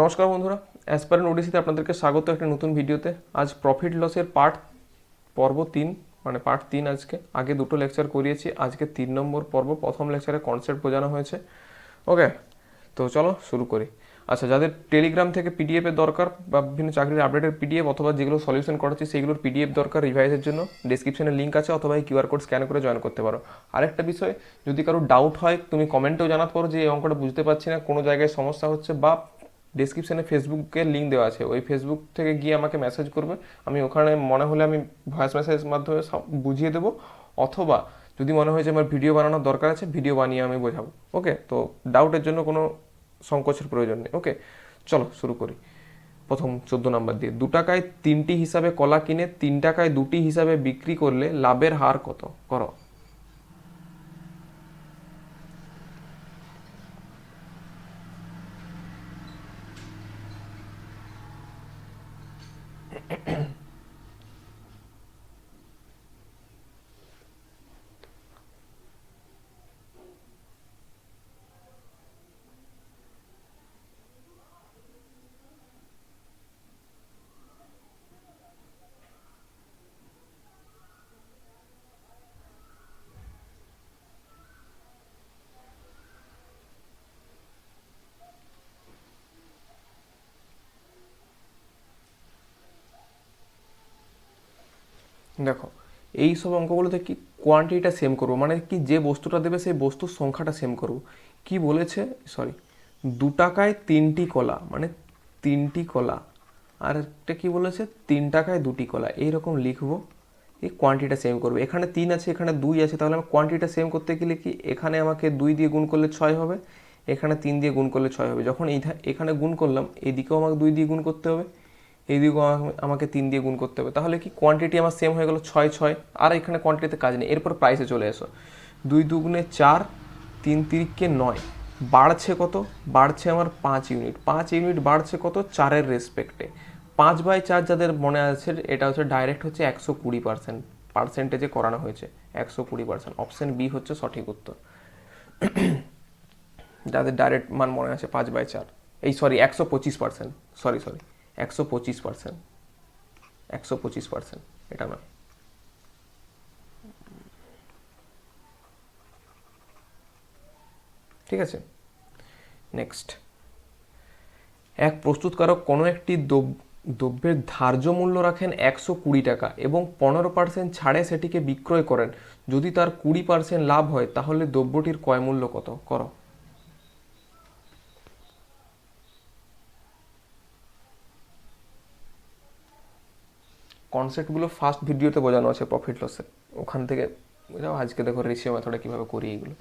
নমস্কার বন্ধুরা অ্যাসপারেন্ট ওডিসিতে আপনাদেরকে স্বাগত একটা নতুন ভিডিওতে। আজ প্রফিট লসের পার্ট পর্ব তিন মানে পার্ট তিন আজকে। আগে দুটো লেকচার করিয়েছি, আজকে তিন নম্বর পর্ব, প্রথম লেকচারে কনসেপ্ট বোঝানো হয়েছে। ওকে তো চলো শুরু করি। আচ্ছা যাদের টেলিগ্রাম থেকে পিডিএফ এর দরকার বা বিভিন্ন চাকরির আপডেটের পিডিএফ অথবা যেগুলো সলিউশন করাচ্ছি, সেগুলোর পিডিএফ দরকার রিভাইসের জন্য। ডিসক্রিপশনে লিঙ্ক আছে অথবা এই কিউআর কোড স্ক্যান করে জয়েন করতে পারো। আরেকটা বিষয়, যদি কারও ডাউট হয়, তুমি কমেন্টেও জানাতে পারো যে এই অঙ্কটা বুঝতে পারছি না, কোনো জায়গায় সমস্যা হচ্ছে বা ডিসক্রিপশনে ফেসবুকের লিঙ্ক দেওয়া আছে। ওই ফেসবুক থেকে গিয়ে আমাকে মেসেজ করবে। আমি ওখানে মনে হলে আমি ভয়েস মেসেজ মাধ্যমে সব বুঝিয়ে দেবো। অথবা যদি মনে হয় যে আমার ভিডিও বানানোর দরকার আছে ভিডিও বানিয়ে আমি বোঝাবো। ওকে তো ডাউটের জন্য কোনো সংকোচের প্রয়োজন নেই। ওকে চলো শুরু করি। প্রথম চোদ্দ নম্বর দিয়ে। দু টাকায় তিনটি হিসাবে কলা কিনে, তিন টাকায় দুটি হিসাবে বিক্রি করলে লাভের হার কত? করো। দেখো, এই সব অঙ্কগুলোতে কি কোয়ান্টিটিটা সেম করব? মানে কি যে বস্তুটা দেবে সেই বস্তুর সংখ্যাটা সেম করব? কি বলেছে? সরি দু টাকায় তিনটি কলা মানে তিনটি কলা, আর একটা কি বলেছে? তিন টাকায় দুটি কলা, এইরকম লিখব, এই কোয়ান্টিটিটা সেম করবে। এখানে তিন আছে, এখানে দুই আছে, তাহলে আমার কোয়ান্টিটিটা সেম করতে গেলে কি এখানে আমাকে দুই দিয়ে গুণ করলে ছয় হবে, এখানে তিন দিয়ে গুণ করলে ছয় হবে। যখন এই এখানে গুণ করলাম, এদিকেও আমাকে দুই দিয়ে গুণ করতে হবে এইদিকেও আমাকে- আমাকে তিন দিয়ে গুণ করতে হবে। তাহলে কি কোয়ান্টিটি আমার সেম হয়ে গেলো ছয় ছয়? আর এখানে কোয়ান্টিটিতে কাজ নেই। এরপর প্রাইসে চলে এসো। দুই দুগুণে চার, তিন তিরিককে নয়। বাড়ছে কত? বাড়ছে আমার পাঁচ ইউনিট পাঁচ ইউনিট বাড়ছে কত? চারের রেসপেক্টে পাঁচ বাই চার যাদের মনে আছে, এটা হচ্ছে ডাইরেক্ট হচ্ছে একশো কুড়ি পার্সেন্ট পার্সেন্টেজে করানো হয়েছে। একশো কুড়ি পার্সেন্ট অপশান বি হচ্ছে সঠিক উত্তর। যাদের ডাইরেক্ট মান মনে আছে পাঁচ বাই চার। এই সরি একশো পঁচিশ পার্সেন্ট সরি সরি একশো পঁচিশ পার্সেন্ট একশো পঁচিশ পার্সেন্ট এটা নয়। ঠিক আছে? নেক্সট এক প্রস্তুতকারক কোনো একটি দ্রব- দ্রব্যের ধার্য মূল্য রাখেন একশো কুড়ি টাকা এবং পনেরো পার্সেন্ট ছাড়ে সেটিকে বিক্রয় করেন। যদি তার কুড়ি পার্সেন্ট লাভ হয়, তাহলে দ্রব্যটির ক্রয় মূল্য কত? করো। কনসেপ্টগুলো ফার্স্ট ভিডিওতে বোঝানো আছে প্রফিট লসে ওখান থেকে যাও আজকে দেখো রেশিও মেথডে কীভাবে করি এগুলো।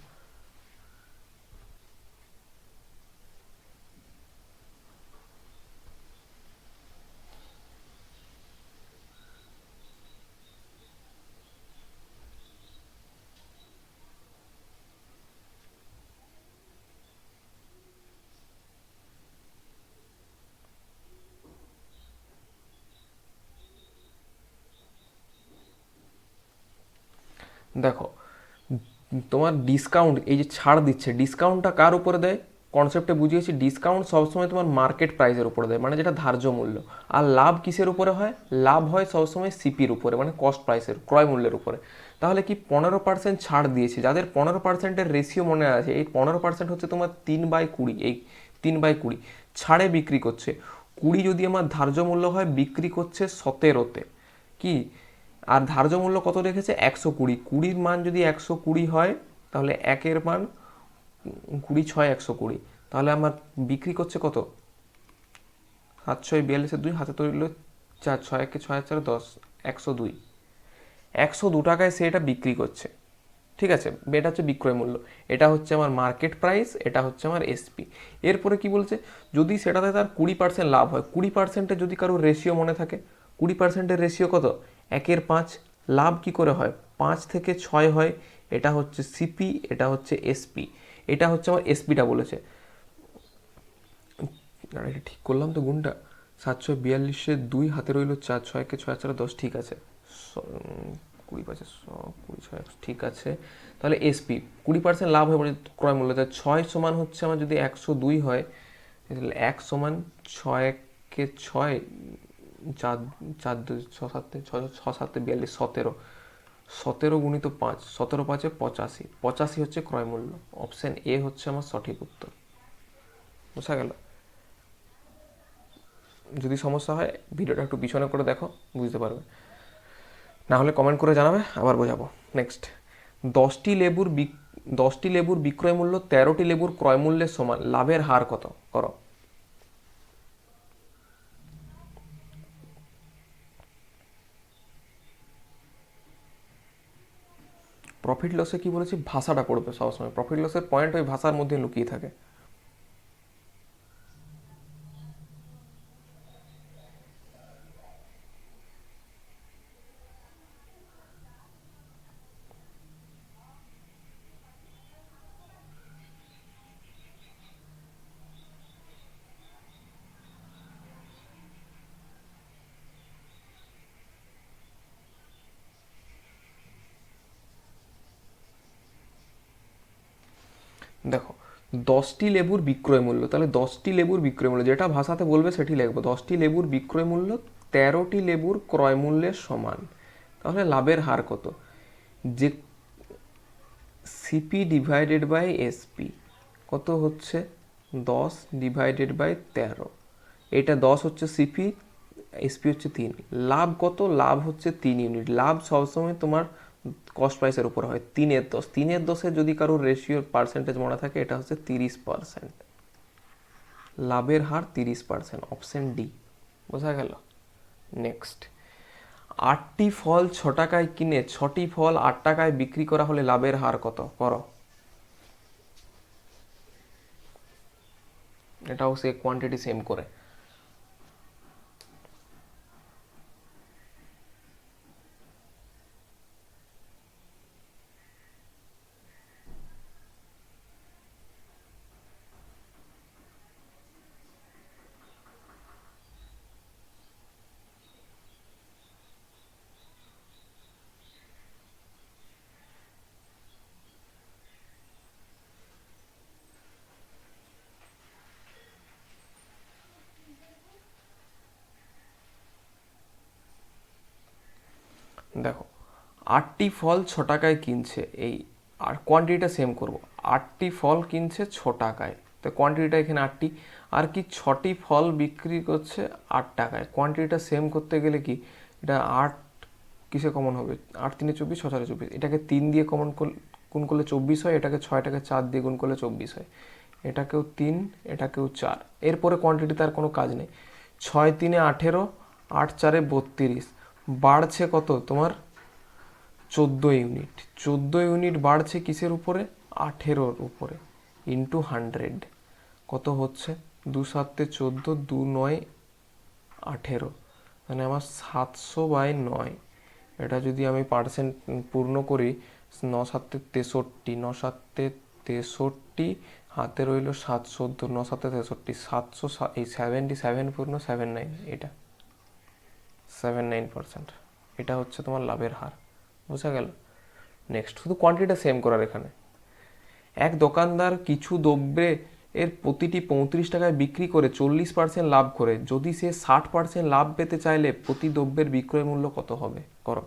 দেখো, তোমার ডিসকাউন্ট এই যে ছাড় দিচ্ছে ডিসকাউন্টটা কার উপরে দেয়? কনসেপ্টে বুঝিয়েছি ডিসকাউন্ট সবসময় তোমার মার্কেট প্রাইসের উপরে দেয় মানে যেটা ধার্য মূল্য। আর লাভ কিসের উপরে হয়? লাভ হয় সবসময় সিপির উপরে মানে কস্ট প্রাইসের ক্রয় মূল্যের উপরে। তাহলে কি পনেরো পার্সেন্ট ছাড় দিয়েছে? যাদের পনেরো পার্সেন্টের রেশিও মনে আছে, এই পনেরো পার্সেন্ট হচ্ছে তোমার তিন বাই কুড়ি, এই তিন বাই কুড়ি। ছাড়ে বিক্রি করছে। কুড়ি যদি আমার ধার্য মূল্য হয়, বিক্রি করছে সতেরোতে। কি? আর ধার্য মূল্য কত রেখেছে? একশো কুড়ি। কুড়ির মান যদি একশো কুড়ি হয়, তাহলে একের মান কুড়ি ছয় একশো কুড়ি। তাহলে আমার বিক্রি করছে কত? সাত ছয় বিয়াল্লিশের দুই, হাতে তৈরি হলো চার, ছয় একে ছয় চার দশ, একশো দুই। একশো দু টাকায় সে এটা বিক্রি করছে। ঠিক আছে? এটা হচ্ছে বিক্রয় মূল্য। এটা হচ্ছে আমার মার্কেট প্রাইস এটা হচ্ছে আমার এসপি এরপরে কি বলছে? যদি সেটাতে তার কুড়ি পার্সেন্ট লাভ হয়, কুড়ি পার্সেন্টে যদি কারোর রেশিও মনে থাকে, কুড়ি পার্সেন্টের রেশিও কত? একের পাঁচ লাভ কি করে হয়? পাঁচ থেকে ছয় হয়, এটা হচ্ছে সিপি এটা হচ্ছে এসপি এটা হচ্ছে আমার এসপিটা বলেছে। এটা ঠিক করলাম তো গুণটা? সাতশো বিয়াল্লিশে দুই হাতে রইল চার ছয়কে ছয়, চার দশ, ঠিক আছে। কুড়ি পাঁচে কুড়ি ছয় ঠিক আছে। তাহলে এসপি কুড়ি পার্সেন্ট লাভ হয় পড়ে ক্রয় মূল্য। তাহলে ছয় সমান হচ্ছে আমার যদি একশো দুই হয়, তাহলে এক সমান ছয়কে ছয় চার চার দুই, ছ সাতে ছ সাতে বিয়াল্লিশ, সতেরো। সতেরো গুণিত পাঁচ, সতেরো পাঁচে পঁচাশি। পঁচাশি হচ্ছে ক্রয় মূল্য। অপশন এ হচ্ছে আমার সঠিক উত্তর। বোঝা গেল? যদি সমস্যা হয়, ভিডিওটা একটু পিছনে করে দেখো, বুঝতে পারবে। না হলে কমেন্ট করে জানাবে, আবার বোঝাবো। নেক্সট দশটি লেবুর বিক- দশটি লেবুর বিক্রয় মূল্য তেরোটি লেবুর ক্রয় মূল্যের সমান। লাভের হার কত? করো। প্রফিট লসে কি বলেছি? ভাষাটা পড়বে সবসময় প্রফিট লসের পয়েন্ট ওই ভাষার মধ্যে লুকিয়ে থাকে দেখো দশটি লেবুর বিক্রয় মূল্য। তাহলে দশটি লেবুর বিক্রয় মূল্য, যেটা ভাষাতে বলবে সেটি লিখব। দশটি লেবুর বিক্রয় মূল্য তেরোটি লেবুর ক্রয় মূল্যের সমান। তাহলে লাভের হার কত? যে সিপি ডিভাইডেড বাই এসপি, কত হচ্ছে? দশ ডিভাইডেড বাই তেরো। এটা দশ হচ্ছে সিপি, এসপি হচ্ছে তিন। লাভ কত? লাভ হচ্ছে তিন ইউনিট। লাভ সবসময় তোমার কস্ট প্রাইসের উপর হয় তিনের দশ। তিনের দশে যদি কারোর রেশিওর পার্সেন্টেজ মনে থাকে, এটা হচ্ছে তিরিশ পার্সেন্ট লাভের হার তিরিশ পার্সেন্ট অপশন ডি বোঝা গেল? নেক্সট আটটি ফল ছ টাকায় কিনে, ছটি ফল আট টাকায় বিক্রি করা হলে লাভের হার কত? করো। এটাও সে কোয়ান্টিটি সেম করে দেখো আটটি ফল ছ টাকায় কিনছে, এই আর কোয়ান্টিটিটা সেম করব। আটটি ফল কিনছে ছ টাকায় তো কোয়ান্টিটিটা এখানে আটটি। আর কি ছটি ফল বিক্রি করছে আট টাকায়। কোয়ান্টিটিটা সেম করতে গেলে কি, এটা আট কিসে কমন হবে? আট তিনে চব্বিশ, ছ চারে চব্বিশ। এটাকে তিন দিয়ে কমন গুণ করলে চব্বিশ হয়, এটাকে ছয়টাকে চার দিয়ে গুণ করলে চব্বিশ হয়। এটাকেও তিন, এটাকেও চার। এরপরে কোয়ান্টিটি তার কোনো কাজ নেই। ছয় তিনে আঠেরো, আট চারে বত্রিশ। বাড়ছে কত তোমার? চোদ্দ ইউনিট। চোদ্দ ইউনিট বাড়ছে কিসের উপরে? আঠেরোর উপরে। Into hundred. কত হচ্ছে? দু সাতে চোদ্দ, দু নয়, আঠেরো। মানে আমার সাতশো বাই নয়। এটা যদি আমি পার্সেন্ট পূর্ণ করি, ন সাতে তেষট্টি, ন সাতে তেষট্টি, হাতে রইল সাত চোদ্দ, ন সাতে তেষট্টি, সাতশো সা- এই সেভেন্টি সেভেন পূর্ণ সেভেন নাইন এটা। সেভেন নাইন পার্সেন্ট এটা হচ্ছে তোমার লাভের হার। বোঝা গেল? নেক্সট শুধু কোয়ান্টিটিটা সেম করার এখানে। এক দোকানদার কিছু দ্রব্যে এর প্রতিটি পঁয়ত্রিশ টাকায় বিক্রি করে চল্লিশ পার্সেন্ট লাভ করে। যদি সে ষাট পার্সেন্ট লাভ পেতে চাইলে প্রতি দ্রব্যের বিক্রয় মূল্য কত হবে? করো।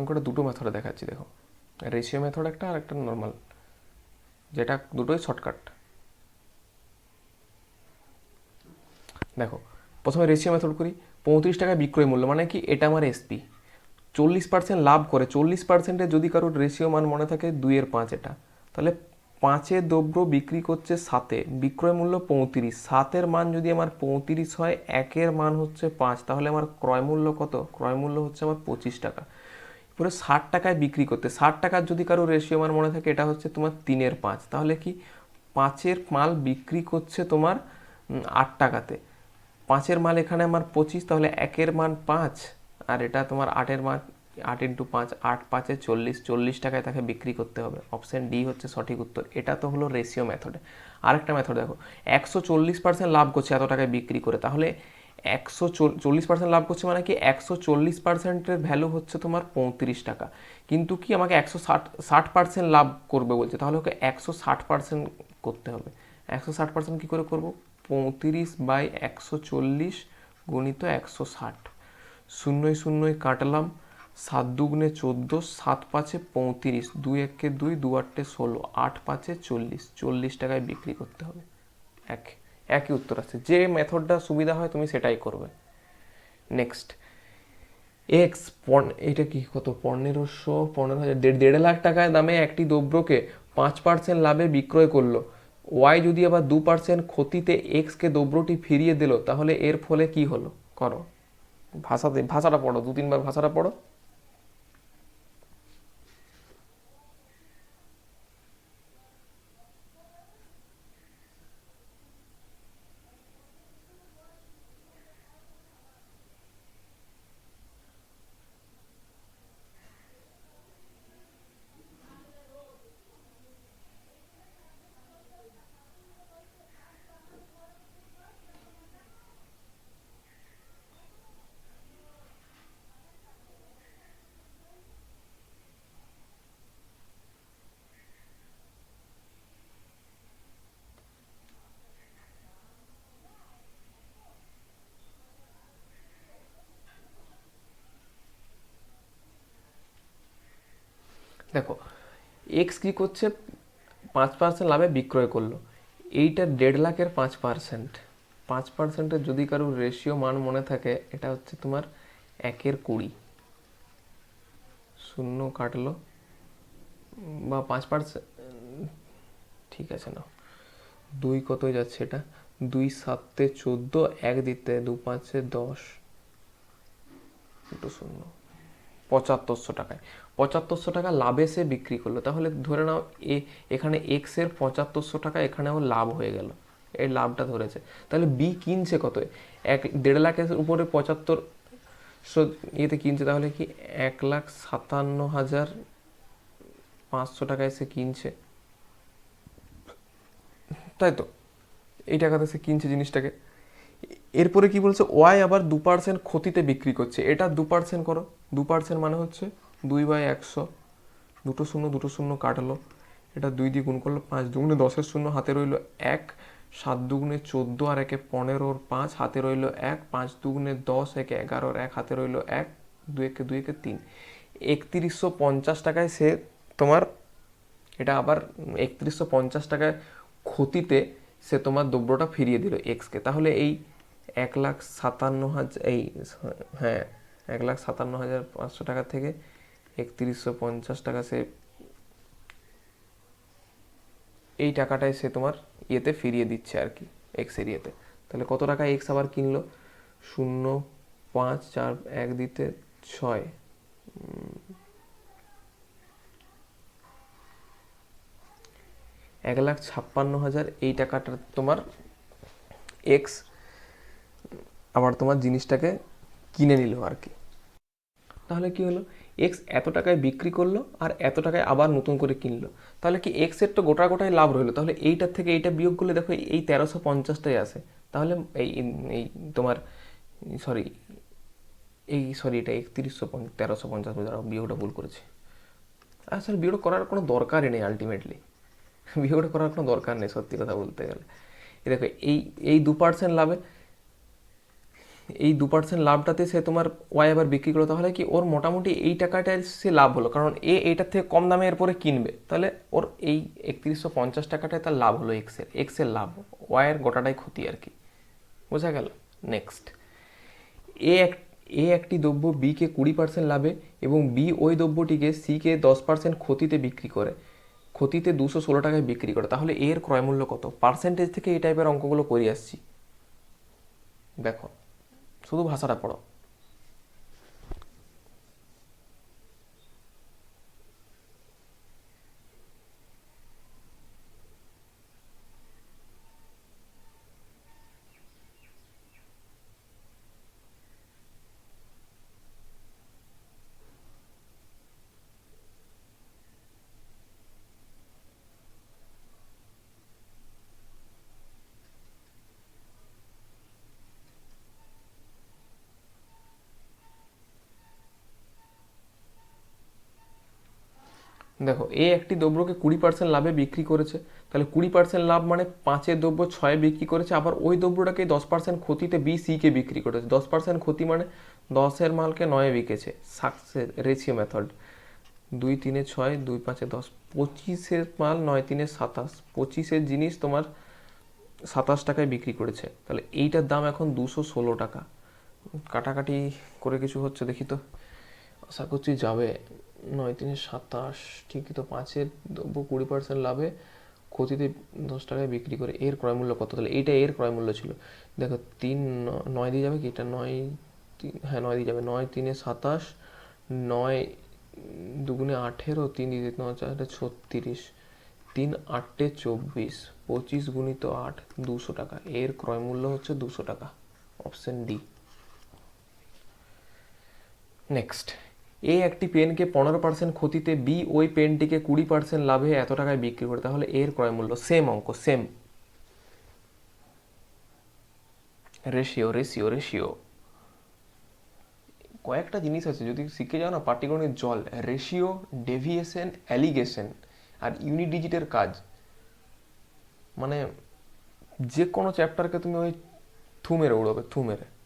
অঙ্কটা দুটো মেথডে দেখাচ্ছি, দেখো। রেশিও মেথড একটা আর একটা নর্মাল যেটা দুটোই শর্টকাট দেখো, প্রথমে রেশিও মেথড করি, পঁয়ত্রিশ টাকায় বিক্রয় মূল্য মানে কি এটা আমার এসপি চল্লিশ পার্সেন্ট লাভ করে, চল্লিশ পার্সেন্টে যদি কারোর রেশিও মান মনে থাকে দুইয়ের পাঁচ এটা। তাহলে পাঁচে দ্রব্য বিক্রি করছে সাতে, বিক্রয় মূল্য পঁয়ত্রিশ। সাতের মান যদি আমার পঁয়ত্রিশ হয়, একের মান হচ্ছে পাঁচ, তাহলে আমার ক্রয় মূল্য কত? ক্রয় মূল্য হচ্ছে আমার পঁচিশ টাকা। পুরো ষাট টাকায় বিক্রি করতে। ষাট টাকার যদি কারও রেশিও আমার মনে থাকে, এটা হচ্ছে তোমার তিনের পাঁচ। তাহলে কি পাঁচের মাল বিক্রি করছে তোমার আট টাকাতে। পাঁচের মাল এখানে আমার পঁচিশ, তাহলে একের মান পাঁচ, আর এটা তোমার আটের মান, আট ইন্টু পাঁচ, আট পাঁচে চল্লিশ চল্লিশ টাকায় তাকে বিক্রি করতে হবে। অপশান ডি হচ্ছে সঠিক উত্তর। এটা তো হলো রেশিও মেথডে আরেকটা মেথড দেখো। একশো চল্লিশ পার্সেন্ট লাভ করছে এত টাকায় বিক্রি করে। তাহলে একশো চল্লিশ পার্সেন্ট লাভ করছে মানে কি একশো চল্লিশ পার্সেন্টের ভ্যালু হচ্ছে তোমার পঁয়ত্রিশ টাকা। কিন্তু কি আমাকে একশো ষাট ষাট পার্সেন্ট লাভ করবে বলছে, তাহলে ওকে একশো ষাট পার্সেন্ট করতে হবে। একশো ষাট পার্সেন্ট কী করে করব? পঁয়ত্রিশ বাই একশো চল্লিশ গুণিত একশো ষাট। শূন্যই শূন্যই কাটলাম, সাত দুগুণে চোদ্দ, সাত পাঁচে পঁয়ত্রিশ, দুই একে দুই দু আটটে ষোলো, আট পাঁচে চল্লিশ চল্লিশ টাকায় বিক্রি করতে হবে। এক। একই উত্তর আছে। যে মেথডটা সুবিধা হয় তুমি সেটাই করবে। নেক্সট এক্স এটা কি, কত, পনেরোশো পনেরো হাজার দেড় দেড় লাখ টাকায় দামে একটি দ্রব্যকে পাঁচ পার্সেন্ট লাভে বিক্রয় করল। ওয়াই যদি আবার দু পার্সেন্ট ক্ষতিতে এক্সকে দ্রব্যটি ফিরিয়ে দিল, তাহলে এর ফলে কি হলো? করো। ভাষাতে, ভাষাটা পড়ো দু তিনবার ভাষাটা পড়ো। দেখো এক্স কী করছে? পাঁচ পার্সেন্ট লাভে বিক্রয় করল। এইটা দেড় লাখের পাঁচ পার্সেন্ট পাঁচ পার্সেন্টের যদি কারোর রেশিও মান মনে থাকে, এটা হচ্ছে তোমার একের কুড়ি। শূন্য কাটলো। বা পাঁচ পার্সেন্ট ঠিক আছে না দুই কত যাচ্ছে এটা? দুই সাতে চোদ্দ, এক দিতে দু পাঁচে দশ। দুটো শূন্য। পঁচাত্তরশো টাকায়। পঁচাত্তরশো টাকা লাভে সে বিক্রি করল। তাহলে ধরে নাও এ, এখানে এক্সের পঁচাত্তরশো টাকা এখানে এখানেও লাভ হয়ে গেল। এই লাভটা ধরেছে। তাহলে বি কিনছে কত? এক, দেড় লাখের উপরে পঁচাত্তর ইয়েতে কিনছে তাহলে কি এক লাখ সাতান্ন হাজার পাঁচশো টাকায় সে কিনছে। তাই তো? এই টাকাতে সে কিনছে জিনিসটাকে। এরপরে কি বলছে? ওয়াই আবার দু পার্সেন্ট ক্ষতিতে বিক্রি করছে। এটা দু পার্সেন্ট করো। দু পার্সেন্ট মানে হচ্ছে দুই বাই একশো, দুটো শূন্য দুটো শূন্য কাটলো। এটা দুই দিয়ে গুণ করল পাঁচ দুগুণে দশের শূন্য, হাতে রইল এক, সাত দুগুণে চোদ্দ আর একে পনেরোর পাঁচ, হাতে রইল এক, পাঁচ দুগুণে দশ, একে এগারোর এক, হাতে রইল এক, দুই একে দুই একে তিন। একত্রিশশো পঞ্চাশ টাকায় সে তোমার, এটা আবার একত্রিশশো পঞ্চাশ টাকায় ক্ষতিতে সে তোমার দ্রব্যটা ফিরিয়ে দিল এক্সকে তাহলে এই এক লাখ সাতান্ন হাজার এই হ্যাঁ এক লাখ সাতান্ন হাজার পাঁচশো টাকা থেকে একত্রিশশো পঞ্চাশ টাকা সে এই টাকাটাই সে তোমার ইয়েতে ফিরিয়ে দিচ্ছে আর কি এক্সের ইয়েতে তাহলে কত টাকা এক্স আবার কিনলো? শূন্য পাঁচ চার এক দিতে ছয়। এক লাখ ছাপ্পান্ন হাজার এই টাকাটা তোমার এক্স আবার তোমার জিনিসটাকে কিনে নিল আর কি। তাহলে কি হলো? এক্স এত টাকায় বিক্রি করল আর এত টাকায় আবার নতুন করে কিনলো। তাহলে কি এক্সের তো গোটা গোটাই লাভ রইল? তাহলে এইটার থেকে এইটা বিয়োগ করলে দেখো এই তেরোশো পঞ্চাশটাই আসে তাহলে এই এই তোমার সরি এই সরি এটা একত্রিশশো তেরোশো পঞ্চাশ দাঁড়াও বিয়োগটা ভুল করেছে। আসলে বিয়োগ করার কোনো দরকারই নেই আলটিমেটলি বিয়োগটা করার কোনো দরকার নেই, সত্যি কথা বলতে গেলে। দেখো, এই এই দু পার্সেন্ট লাভে এই দু পার্সেন্ট লাভটাতে সে তোমার ওয়াই আবার বিক্রি করল, তাহলে কি ওর মোটামুটি এই টাকাটায় সে লাভ হলো? কারণ এ এইটার থেকে কম দামে এরপরে কিনবে। তাহলে ওর এই একত্রিশশো পঞ্চাশ টাকাটায় তার লাভ হলো এক্সের এক্সের লাভ ওয়াইয়ের গোটাটাই ক্ষতি আর কি। বোঝা গেল? নেক্সট এ এক, এ একটি দ্রব্য বিকে কুড়ি পার্সেন্ট লাভে এবং বি ওই দ্রব্যটিকে সিকে দশ পার্সেন্ট ক্ষতিতে বিক্রি করে। ক্ষতিতে দুশো ষোলো টাকায় বিক্রি করে। তাহলে এর ক্রয়মূল্য কত? পার্সেন্টেজ থেকে এই টাইপের অঙ্কগুলো করে আসছি। দেখো শুধু ভাষাটা পড়ো। দেখো এ একটি দ্রব্যকে কুড়ি পার্সেন্ট লাভে বিক্রি করেছে। তাহলে কুড়ি পার্সেন্ট লাভ মানে পাঁচের দ্রব্য ছয়ে বিক্রি করেছে, আবার ওই দ্রব্যটাকে দশ পার্সেন্ট ক্ষতিতে বি সিকে বিক্রি করেছে। দশ পার্সেন্ট ক্ষতি মানে দশের মালকে নয়ে বিকেছে। সাকসেস রেশিও মেথড দুই তিনে ছয়, দুই পাঁচে দশ। পঁচিশের মাল নয় তিনে সাতাশ। পঁচিশের জিনিস তোমার সাতাশ টাকায় বিক্রি করেছে। তাহলে এইটার দাম এখন দুশো ষোলো টাকা। কাটাকাটি করে কিছু হচ্ছে, দেখি তো। আশা করছি যাবে। নয় তিনে, সাতাশ, ঠিকই তো পাঁচের দ্রব্য কুড়ি পার্সেন্ট লাভে ক্ষতিতে দশ টাকায় বিক্রি করে। এর ক্রয় মূল্য কত? তাহলে এইটা এর ক্রয় মূল্য ছিল। দেখো, তিন, নয় দিয়ে যাবে কি? এটা নয় হ্যাঁ নয় দিয়ে যাবে। নয় তিনে সাতাশ, নয় দুগুণে আঠেরো, তিন দিতে নয় চারটে ছত্রিশ, তিন আটটে চব্বিশ, পঁচিশ গুণিত আট, দুশো টাকা। এর ক্রয় মূল্য হচ্ছে দুশো টাকা। Option D. নেক্সট। এ একটি পেনকে পনেরো পার্সেন্ট ক্ষতিতে, বি ওই পেনটিকে কুড়ি পার্সেন্ট লাভে এত টাকায় বিক্রি করে। তাহলে এর ক্রয় মূল্য সেম অঙ্ক, সেম। Ratio ratio ratio. কয়েকটা জিনিস আছে, যদি শিখে যাও না, পাটিগণিত জল, রেশিও, ডেভিয়েশন, অ্যালিগেশন আর ইউনিট ডিজিটের কাজ। মানে যে কোনো চ্যাপ্টারকে তুমি ওই থুমেরে উড়োবে, থুমেরে।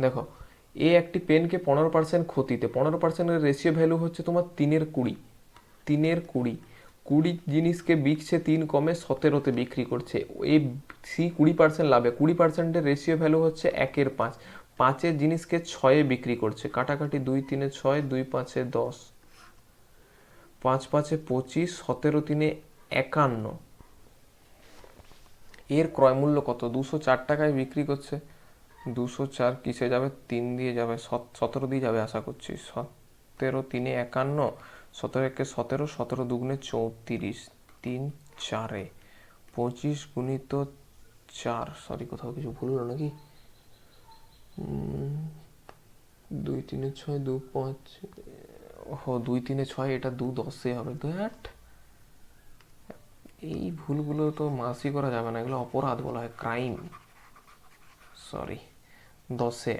দেখো এ একটি পেনকে পনেরো পার্সেন্ট ক্ষতিতে, পনেরো পার্সেন্টের রেশিও ভ্যালু হচ্ছে তোমার তিনের কুড়ি। তিনের কুড়ি। কুড়ি জিনিসকে বিকছে তিন কমে সতেরোতে বিক্রি করছে। এই সি কুড়ি পার্সেন্ট লাভে, কুড়ি পার্সেন্টের রেশিও ভ্যালু হচ্ছে একের পাঁচ। পাঁচের জিনিসকে ছয়ে বিক্রি করছে, কাটাকাটি দুই তিনে ছয়, দুই পাঁচে দশ। পাঁচ পাঁচে পঁচিশ, সতেরো তিনে একান্ন। এর ক্রয় মূল্য কত? দুশো চার টাকায় বিক্রি করছে। দুশো চার কিসে যাবে? তিন দিয়ে যাবে। সত- সতেরো দিয়ে যাবে আশা করছি। সতেরো তিনে একান্ন, সতেরো একে সতেরো সতেরো দুগুণে চৌত্রিশ। তিন চারে। পঁচিশ গুণিত চার। সরি কোথাও কিছু ভুল হলো নাকি? দুই তিনে ছয়, দু পাঁচ ও দুই তিনে ছয়, এটা দু দশে হবে। দু আট এই ভুলগুলো তো মাসি করা যাবে না। এগুলো অপরাধ বলা হয়। ক্রাইম সরি দশে।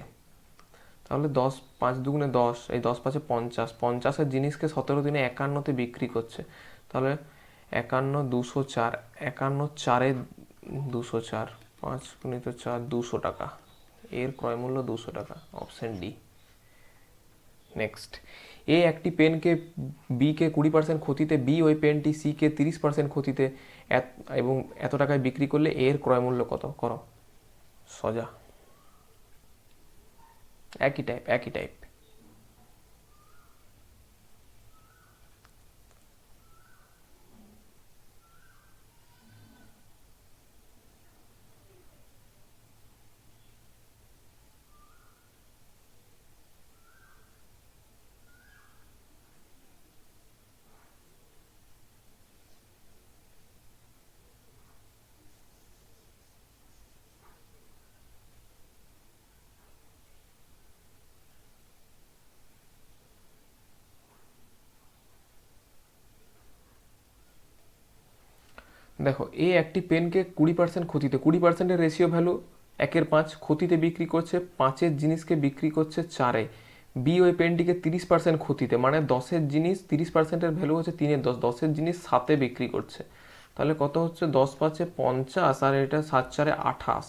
তাহলে দশ পাঁচ দুগুণে দশ, এই দশ পাঁচে পঞ্চাশ। পঞ্চাশের জিনিসকে সতেরো দিনে একান্নতে বিক্রি করছে। তাহলে একান্ন দুশো চার, একান্ন চারে দুশো চার, পাঁচ গুণিত চার দুশো টাকা। এর ক্রয় মূল্য দুশো টাকা, অপশন ডি। নেক্সট। এ একটি পেনকে বি কে কুড়ি পার্সেন্ট ক্ষতিতে, বি ওই পেনটি সি কে তিরিশ পার্সেন্ট ক্ষতিতে এবং এত টাকায় বিক্রি করলে এর ক্রয় মূল্য কত? করো। সজা। একই টাইপ দেখো এ একটি পেনকে কুড়ি পার্সেন্ট ক্ষতিতে, কুড়ি পার্সেন্টের রেশিও ভ্যালু একের পাঁচ ক্ষতিতে বিক্রি করছে, পাঁচের জিনিসকে বিক্রি করছে চারে। বি ওই পেনটিকে তিরিশ পার্সেন্ট ক্ষতিতে মানে দশের জিনিস তিরিশ পার্সেন্টের ভ্যালু হচ্ছে তিনের দশ, দশের জিনিস সাতে বিক্রি করছে। তাহলে কত হচ্ছে? দশ পাঁচে পঞ্চাশ, আর এটা সাত চারে আঠাশ।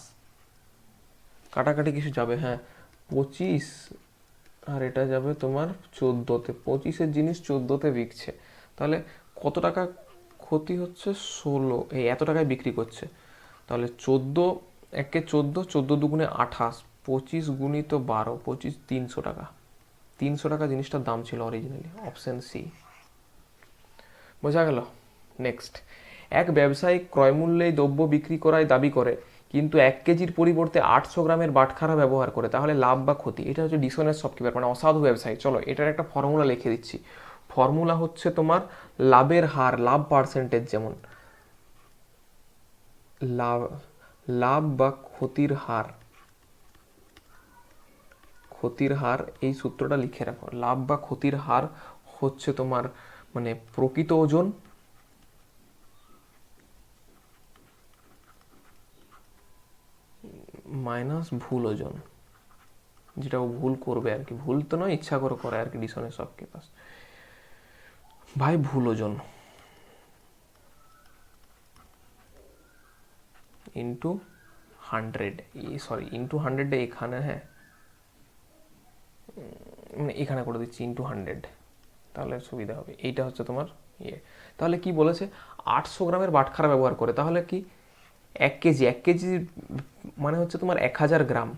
কাটাকাটি কিছু যাবে হ্যাঁ। পঁচিশ, আর এটা যাবে তোমার চোদ্দোতে, পঁচিশের জিনিস চোদ্দোতে বিকছে। তাহলে কত টাকা ক্ষতি হচ্ছে ষোলো, এই এত টাকায় বিক্রি করছে। তাহলে চোদ্দ, একে চোদ্দ চোদ্দ দুগুণে আঠাশ, পঁচিশ গুণিত বারো, পঁচিশ তিনশো টাকা। তিনশো টাকা জিনিসটার দাম ছিল অরিজিনালি অপশন সি বোঝা গেল? নেক্সট এক ব্যবসায়িক ক্রয়মূল্যে দ্রব্য বিক্রি করায় দাবি করে, কিন্তু এক কেজির পরিবর্তে আটশো গ্রামের বাটখারা ব্যবহার করে, তাহলে লাভ বা ক্ষতি? এটা হচ্ছে ডিসনের সফটওয়্যার মানে অসাধু ব্যবসায়ী। চলো, এটার একটা ফর্মুলা লিখে দিচ্ছি। ফর্মুলা হচ্ছে তোমার লাভের হার, লাভ পার্সেন্টেজ যেমন। লাভ লাভ বা ক্ষতির হার। ক্ষতির হার, এই সূত্রটা লিখে রাখো। লাভ বা ক্ষতির হার হচ্ছে তোমার মানে প্রকৃত ওজন। মাইনাস ভুল ওজন। যেটা ও ভুল করবে আর কি। ভুল তো নয়, ইচ্ছা করে করে আর কি ডিসনের সবকে পাস ভাই, ভুল ওজন। Into hundred sorry into hundred এখানে হ্যাঁ মানে এখানে করে দিচ্ছি ইন্টু হান্ড্রেড তাহলে সুবিধা হবে। এইটা হচ্ছে তোমার ইয়ে। তাহলে কি বলেছে? আটশো গ্রামের বাটখারা ব্যবহার করে। তাহলে কি এক কেজি এক কেজি মানে হচ্ছে তোমার এক হাজার গ্রাম।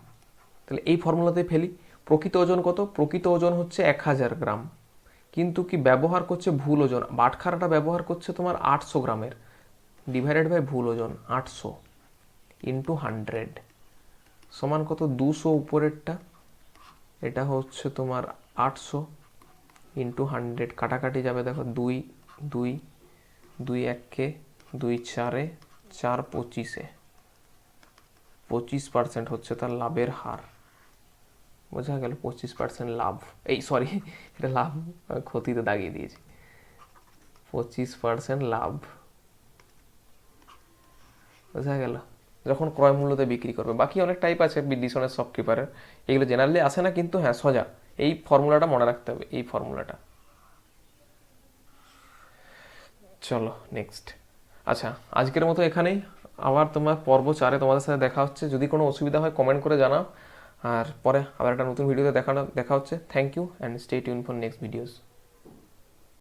তাহলে এই ফর্মুলাতে ফেলি। প্রকৃত ওজন কত? প্রকৃত ওজন হচ্ছে এক হাজার গ্রাম। কিন্তু কি ব্যবহার করছে ভুল ওজন? বাটখারাটা ব্যবহার করছে তোমার আটশো গ্রামের। ডিভাইডেড বাই ভুল ওজন, আটশো ইন্টু হান্ড্রেড সমান কত? দুশো উপরেরটা। এটা হচ্ছে তোমার আটশো ইন্টু হান্ড্রেড কাটাকাটি যাবে দেখো দুই দুই দুই এককে দুই চারে, চার পঁচিশে। পঁচিশ পার্সেন্ট হচ্ছে তার লাভের হার। বোঝা গেল পঁচিশ পার্সেন্ট লাভ। এই সরি এটা লাভ ক্ষতিতে দাগিয়ে দিয়েছি। পঁচিশ পার্সেন্ট লাভ। বোঝা গেল? যখন ক্রয় মূল্যতে বিক্রি করবে। বাকি অনেক টাইপ আছে বিডিশনের শপকিপারের। এগুলো জেনারেলি আসে না, কিন্তু হ্যাঁ সোজা। এই ফর্মুলাটা মনে রাখতে হবে, এই ফর্মুলাটা চলো নেক্সট আচ্ছা আজকের মতো এখানেই। আবার তোমার পর্ব চারে তোমাদের সাথে দেখা হচ্ছে। যদি কোনো অসুবিধা হয় কমেন্ট করে জানাও। আর পরে আবার একটা নতুন ভিডিওতে দেখানো দেখা হচ্ছে। Thank you and stay tune for next videos